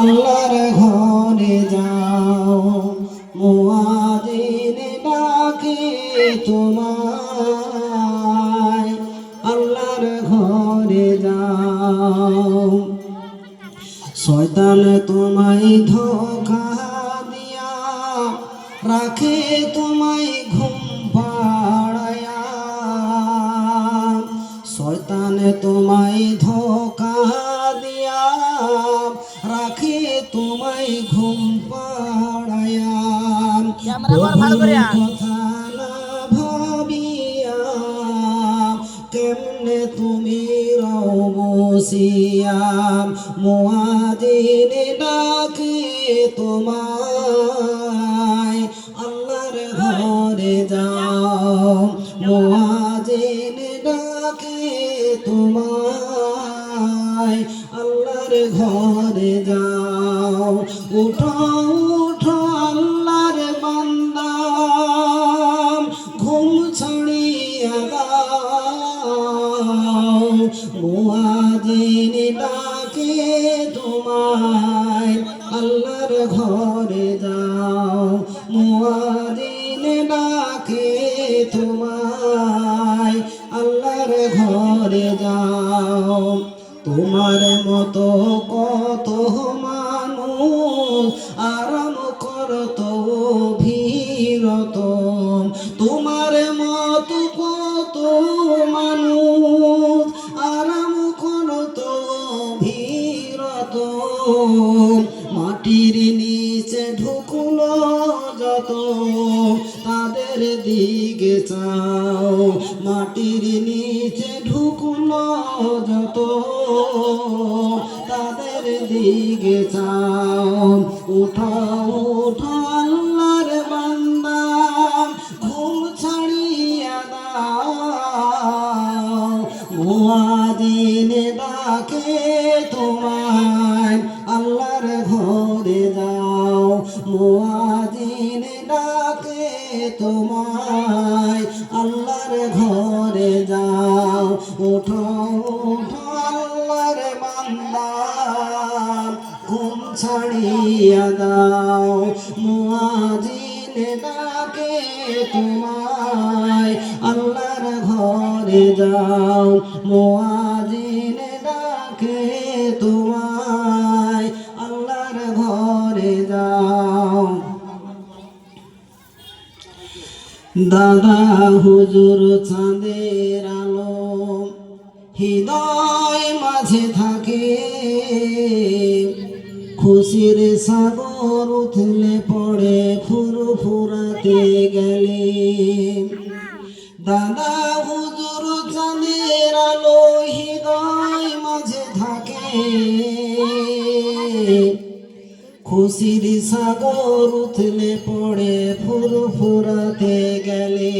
আল্লাহর ঘরে যাও। মুয়াজিন ডাকে তোমায়, আল্লাহর ঘরে যাও। শয়তান তোমায় ধোকা দিয়া রাখে, তোমায় ঘুম পাড়ায়া। শয়তান তোমায় ধোকা দিয়া কেমনে তুমি রও বসিয়া মুয়াদিন ডাকে তোমায় আল্লাহর ঘরে যাও। মুয়াজিন ডাকে তোমায়। ঘরে যাও। মুয়াজিন ডাকে তোমায়, আল্লাহর ঘরে যাও। তোমার মতো কত মানুষ আরাম করত ভীরত তোমার মতো কত মানুষ আরাম করত ভীরত নিচে ঢুকুলো যত তাদের দিকে চাও উঠাও উঠো আল্লাহর বান্দা ঘুম ছাড়িয়া দাও। ডাকে তোমায় আল্লাহর ঘরে যাও। উঠো উঠো আল্লাহর বান্দা, ঘুম ছাড়িয়া দাও। মুয়াজিন ডাকে তোমায় আল্লাহর ঘরে যাও। মুয়াজিন ডাকে তোমায় দাদা হুজুর চাঁদের আলো, হৃদয় মাঝে থাকে। খুশির সাগর উঠলে পড়ে ফুরু ফুরাতে গেলে। দাদা হুজুর চাঁদের আলো খুশির সাগর উঠলে পড়ে ফুরু ফুরাতে গেলে।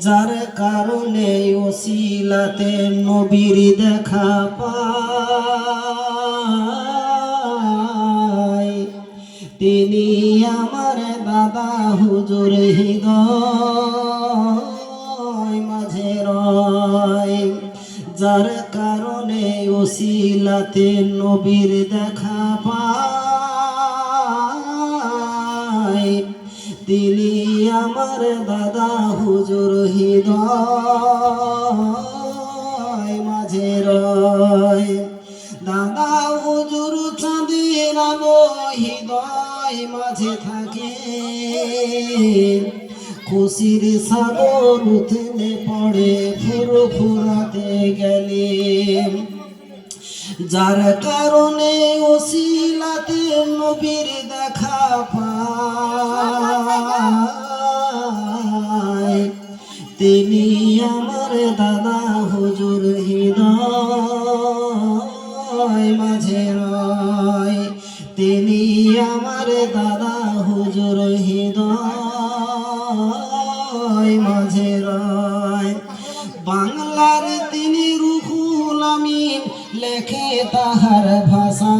যার কারণে ওসিলাতে নবীর দেখা পায়। তিনি আমার দাদা হুজুর হৃদয় মাঝে রয়। যার কারণে ওসিলাতে নবীর দেখা পায় তিনি আমার দাদা হুজুর হৃদয় মাঝে রয়। দাদা হুজুর চাঁদের আলো হৃদয় মাঝে থাকে। খুশির সাগর উঠলে পড়ে ফুরু ফুরাতে গেলে। যার কারণে ওসিলাতে নবীর দেখা পায়। তিনি আমার দাদা হুজুর হৃদয় মাঝে রয়। তিনি আমার দাদা হুজুর হৃদয় মাঝে রয়। বাংলার তিনি লেখে তাহার ভাষা।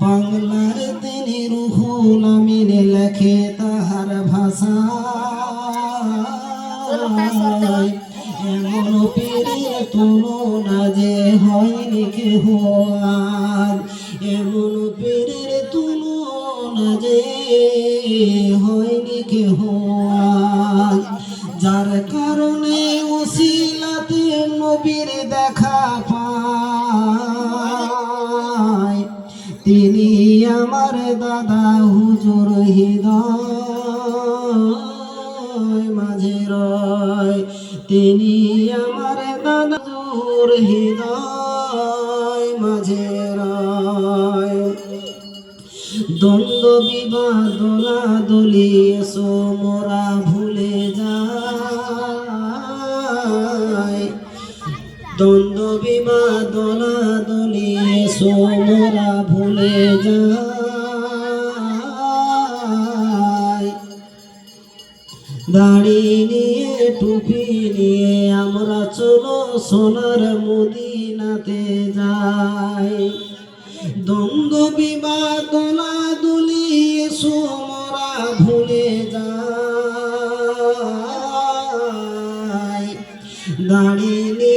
বাংলার তিনি রুহুল আমিন লেখে তাহার ভাষা। এমন পীরের তুলনা যে হয়নি কেহ আর। এমন পীরের তুলনা যে হয়নি কেহ আর। যার কারণে তিনি আমার দাদা হুজুর হৃদয় মাঝে রয়। তিনি আমার দাদা হুজুর হৃদয় মাঝে রয়। দ্বন্দ্ব বিবাহ দোলা দলি এসো মোরা ভুলে যায় দ্বন্দ্ব বিবাহ দোলা দলি এসো মোরা ভুলে যায়। দাড়ি নিয়ে, টুপি নিয়ে আমরা চলো সোনার মদিনাতে যাই। দ্বন্দ্ব বিবাদনা দুলিয়ে সোমরা ভুলে যায়। নিয়ে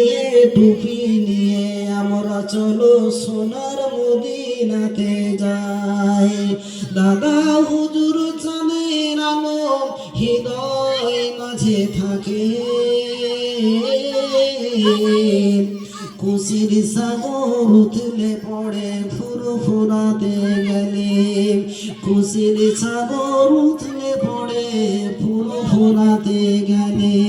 টুপি নিয়ে আমরা চলো সোনার মদিনাতে যাই। দাদা হুজুর চাঁদের আলো হৃদয় মাঝে থাকে। খুশির সাগর উঠলে পড়ে ফুরো ফুরাতে গেলে। খুশির সাগর উঠলে পড়ে ফুরো ফুরাতে গেলে।